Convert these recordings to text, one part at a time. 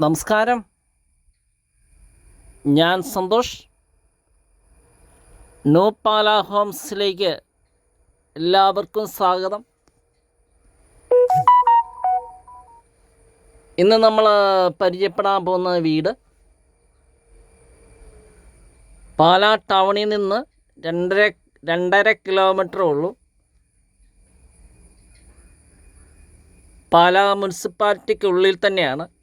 നമസ്കാരം. ഞാൻ സന്തോഷ്. നൂപ്പാല ഹോംസിലേക്ക് എല്ലാവർക്കും സ്വാഗതം. ഇന്ന് നമ്മൾ പരിചയപ്പെടാൻ പോകുന്ന വീട് പാലാ ടൗണിൽ നിന്ന് രണ്ടര രണ്ടര കിലോമീറ്റർ ഉള്ളൂ. പാലാ മുനിസിപ്പാലിറ്റിക്കുള്ളിൽ തന്നെയാണ്.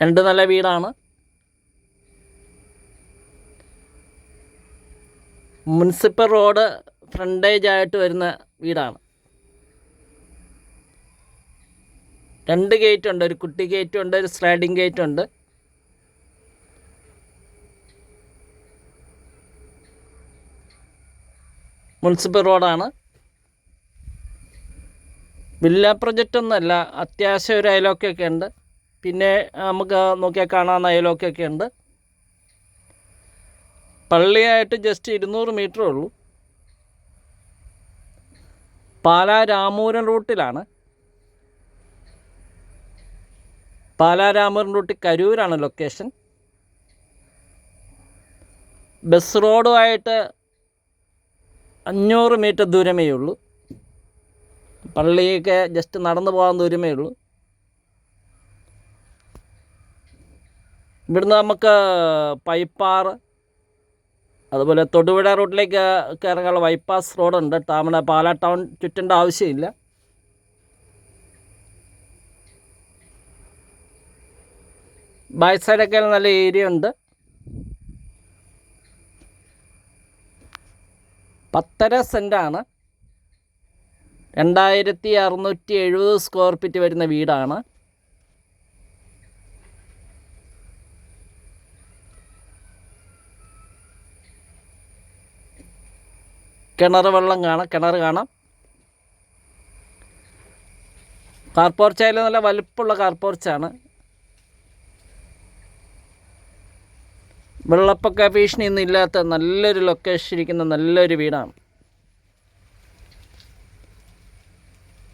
രണ്ട് നല്ല വീടാണ്. മുനിസിപ്പൽ റോഡ് ഫ്രണ്ടേജ് ആയിട്ട് വരുന്ന വീടാണ്. രണ്ട് ഗേറ്റ് ഉണ്ട് ഒരു കുട്ടി ഗേറ്റ് ഉണ്ട് ഒരു സ്ലൈഡിങ് ഗേറ്റ് ഉണ്ട്. മുനിസിപ്പൽ റോഡാണ്. വില്ല പ്രൊജക്റ്റ് ഒന്നുമല്ല അത്യാവശ്യം ഒരു അയലൊക്കെ ഉണ്ട്. പിന്നെ നമുക്ക് നോക്കിയാൽ കാണാവുന്ന അയലോക്കൊക്കെ ഉണ്ട്. പള്ളിയായിട്ട് ജസ്റ്റ് ഇരുന്നൂറ് മീറ്ററേ ഉള്ളൂ. പാലാ രാമൂരൻ റൂട്ടിലാണ്. പാലാ രാമൂരൻ റൂട്ടിൽ കരൂരാണ് ലൊക്കേഷൻ ബസ് റോഡുമായിട്ട് അഞ്ഞൂറ് മീറ്റർ ദൂരമേ ഉള്ളൂ. പള്ളിയൊക്കെ ജസ്റ്റ് നടന്നു പോകാൻ ദൂരമേ ഉള്ളൂ. ഇവിടുന്ന് നമുക്ക് പൈപ്പാറ് അതുപോലെ തൊടുപുഴ റൂട്ടിലേക്ക് കയറാനുള്ള ബൈപ്പാസ് റോഡുണ്ട് നമ്മുടെ പാലാ ടൗൺ ചുറ്റേണ്ട ആവശ്യമില്ല. ബാക്ക് സൈഡൊക്കെ നല്ല ഏരിയ ഉണ്ട്. പത്തര സെന്റാണ്. രണ്ടായിരത്തി അറുന്നൂറ്റി എഴുപത് സ്ക്വയർ ഫീറ്റ് വരുന്ന വീടാണ്. കിണർ വെള്ളം കാണാം കിണർ കാണാം. കാർ പോർച്ചായാലും നല്ല വലുപ്പമുള്ള കാർപ്പോർച്ചാണ് വെള്ളപ്പൊക്ക ഭീഷണി ഇല്ലാത്ത നല്ലൊരു ലൊക്കേഷൻ ഇരിക്കുന്ന നല്ലൊരു വീടാണ്.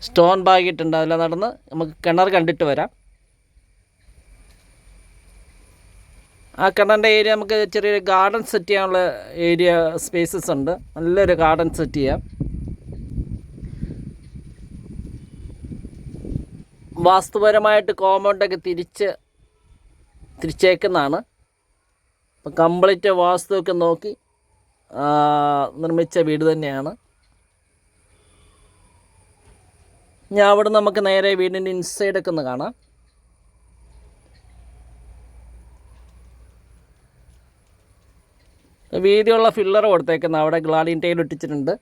സ്റ്റോൺ ബാഗിട്ടുണ്ട് അതിൽ നടന്ന് നമുക്ക് കിണർ കണ്ടിട്ട് വരാം. ആ കിണറിന്റെ ഏരിയ നമുക്ക് ചെറിയൊരു ഗാർഡൻ സെറ്റ് ചെയ്യാനുള്ള ഏരിയ സ്പേസസ് ഉണ്ട്. നല്ലൊരു ഗാർഡൻ സെറ്റ് ചെയ്യാം. വാസ്തുപരമായിട്ട് കോമ്പൗണ്ടൊക്കെ തിരിച്ച് തിരിച്ചേക്കുന്നതാണ്. അപ്പം കംപ്ലീറ്റ് വാസ്തുവൊക്കെ നോക്കി നിർമ്മിച്ച വീട് തന്നെയാണ്. ഞാൻ അവിടെ നമുക്ക് നേരെ വീടിന്റെ ഇൻസൈഡൊക്കെ ഒന്ന് കാണാം. വീതിയുള്ള ഫില്ലർ കൊടുത്തേക്കുന്ന അവിടെ ഗ്ലാഡിൻ ടൈൽ ഇട്ടിച്ചിട്ടുണ്ട്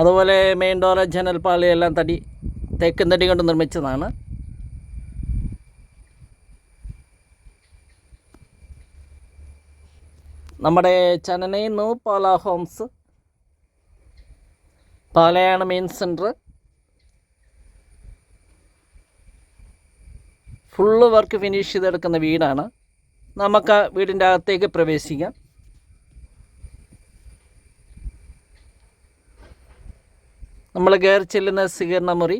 അതുപോലെ മെയിൻ ഡോറ് ജനൽപ്പാളി എല്ലാം തടി തേക്കും തടി കൊണ്ട് നിർമ്മിച്ചതാണ്. നമ്മുടെ ചനനൈ new Pala homes പാലയാണ് main centre full work finish ചെയ്തെടുക്കുന്ന വീടാണ്. നമുക്ക് ആ വീടിന്റെ അകത്തേക്ക് പ്രവേശിക്കാം. നമ്മൾ കയറി ചെല്ലുന്ന സ്വീകരണ മുറി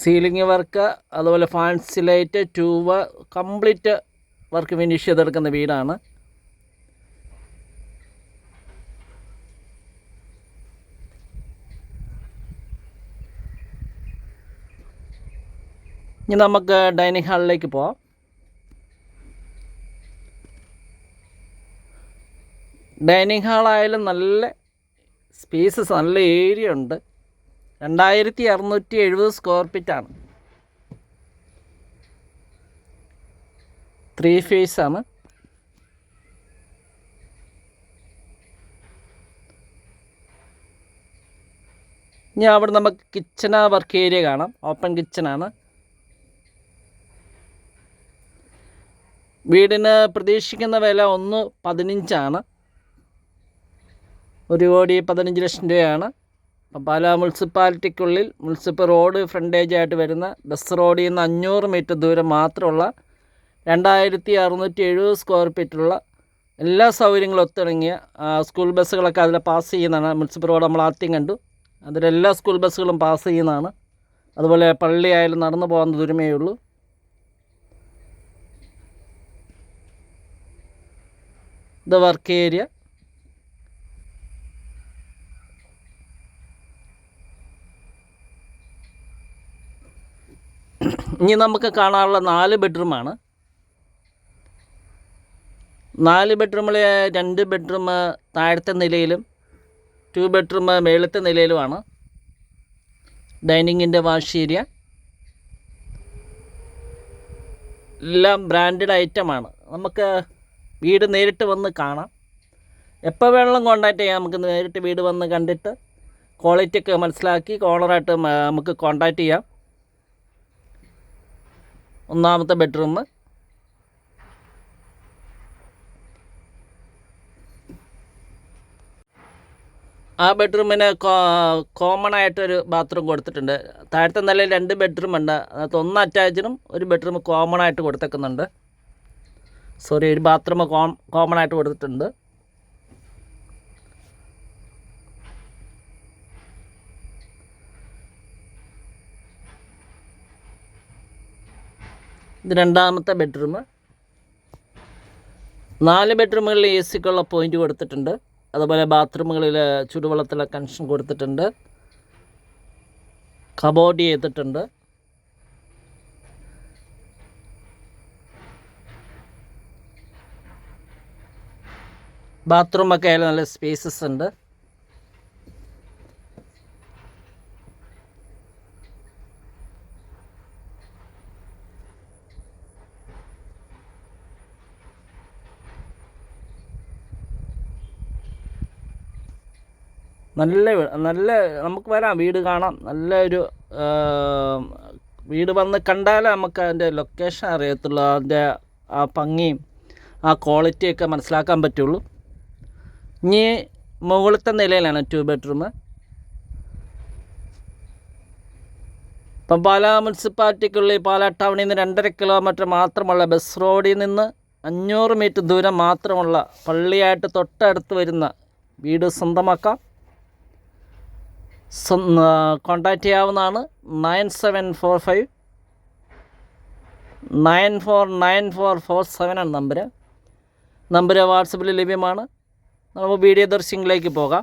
സീലിംഗ് വർക്ക് അതുപോലെ fancy light tube complete work finish ചെയ്തെടുക്കുന്ന വീടാണ്. ഇനി നമുക്ക് ഡൈനിങ് ഹാളിലേക്ക് പോവാം. ഡൈനിങ് ഹാളായാലും നല്ല സ്പേസസ് നല്ല ഏരിയ ഉണ്ട്. രണ്ടായിരത്തി അറുന്നൂറ്റി എഴുപത് സ്ക്വയർ ഫീറ്റാണ് ത്രീ ഫേസ് ആണ്. ഇനി അവിടെ നമുക്ക് കിച്ചണ വർക്ക് ഏരിയ കാണാം. ഓപ്പൺ കിച്ചണാണ് വീടിന് പ്രതീക്ഷിക്കുന്ന വില ഒന്ന് പതിനഞ്ചാണ്. ഒരു കോടി പതിനഞ്ച് ലക്ഷം രൂപയാണ്. പാലാ മുനിസിപ്പാലിറ്റിക്കുള്ളിൽ മുനിസിപ്പൽ റോഡ് ഫ്രണ്ടേജ് ആയിട്ട് വരുന്ന ബസ് റോഡിൽ നിന്ന് അഞ്ഞൂറ് മീറ്റർ ദൂരം മാത്രമുള്ള രണ്ടായിരത്തി അറുന്നൂറ്റി എഴുപത് സ്ക്വയർ ഫീറ്റുള്ള എല്ലാ സൗകര്യങ്ങളും ഒത്തിണങ്ങിയ സ്കൂൾ ബസ്സുകളൊക്കെ അതിൽ പാസ് ചെയ്യുന്നതാണ്. മുനിസിപ്പൽ റോഡ് നമ്മൾ ആദ്യം കണ്ടു. അതിലെല്ലാ സ്കൂൾ ബസ്സുകളും പാസ് ചെയ്യുന്നതാണ്. അതുപോലെ പള്ളിയായാലും നടന്നു പോകാൻ ദൂരമേ ഉള്ളൂ ഇത് work area. ഇനി നമുക്ക് കാണാനുള്ള നാല് ബെഡ്റൂമാണ് നാല് ബെഡ്റൂമിൽ രണ്ട് ബെഡ്റൂം താഴത്തെ നിലയിലും ടു ബെഡ്റൂം മേളത്തെ നിലയിലുമാണ്. ഡൈനിങ്ങിന്റെ വാഷ് ഏരിയ. എല്ലാം ബ്രാൻഡഡ് ഐറ്റമാണ് നമുക്ക് വീട് നേരിട്ട് വന്ന് കാണാം. എപ്പോൾ വേണമെങ്കിലും കോൺടാക്റ്റ് ചെയ്യാം. നമുക്ക് നേരിട്ട് വീട് വന്ന് കണ്ടിട്ട് ക്വാളിറ്റി ഒക്കെ മനസ്സിലാക്കി ഓണറായിട്ട് നമുക്ക് കോൺടാക്റ്റ് ചെയ്യാം. ഒന്നാമത്തെ ബെഡ്റൂം ആ ബെഡ്റൂമിന് കോമൺ ആയിട്ടൊരു ബാത്റൂം കൊടുത്തിട്ടുണ്ട്. താഴത്തെ നിലയിൽ രണ്ട് ബെഡ്റൂം ഉണ്ട്. അതിനകത്ത് ഒന്ന് അറ്റാച്ചിനും ഒരു ബെഡ്റൂം കോമൺ ആയിട്ട് കൊടുത്തേക്കുന്നുണ്ട്. സോറി ഒരു ബാത്റൂം കോമൺ ആയിട്ട് കൊടുത്തിട്ടുണ്ട്. ഇത് രണ്ടാമത്തെ ബെഡ്റൂം നാല് ബെഡ്റൂമുകളിൽ എ സിക്കുള്ള പോയിന്റ് കൊടുത്തിട്ടുണ്ട്. അതുപോലെ ബാത്റൂമുകളിൽ ചുടുവെള്ളത്തിലെ കണക്ഷൻ കൊടുത്തിട്ടുണ്ട്. കബോർഡ് ചെയ്തിട്ടുണ്ട്. ബാത്റൂമൊക്കെ ആയാലും നല്ല സ്പേസസ് ഉണ്ട്. നല്ല നല്ല നമുക്ക് വരാം വീട് കാണാം. നല്ല ഒരു വീട് വന്ന് കണ്ടാലേ നമുക്ക് അതിന്റെ ലൊക്കേഷൻ അറിയത്തുള്ളൂ അതിന്റെ ആ ഭംഗിയും ആ ക്വാളിറ്റിയൊക്കെ മനസ്സിലാക്കാൻ പറ്റുള്ളൂ. ഇനി മുകളിലത്തെ നിലയിലാണ് ടു ബെഡ്റൂം ഇപ്പം പാലാ മുനിസിപ്പാലിറ്റിക്കുള്ളിൽ പാലാ ടൗണിൽ നിന്ന് രണ്ടര കിലോമീറ്റർ മാത്രമുള്ള ബസ് റോഡിൽ നിന്ന് അഞ്ഞൂറ് മീറ്റർ ദൂരം മാത്രമുള്ള പള്ളിയായിട്ട് തൊട്ടടുത്ത് വരുന്ന വീട് സ്വന്തമാക്കാം. കോണ്ടാക്റ്റ് ചെയ്യാവുന്നതാണ് nine seven four five nine four nine four four seven ആണ് നമ്പർ നമ്പർ വാട്സപ്പിൽ ലഭ്യമാണ്. നമുക്ക് വീഡിയോ ദർശിങ്ങിലേക്ക് പോകാം.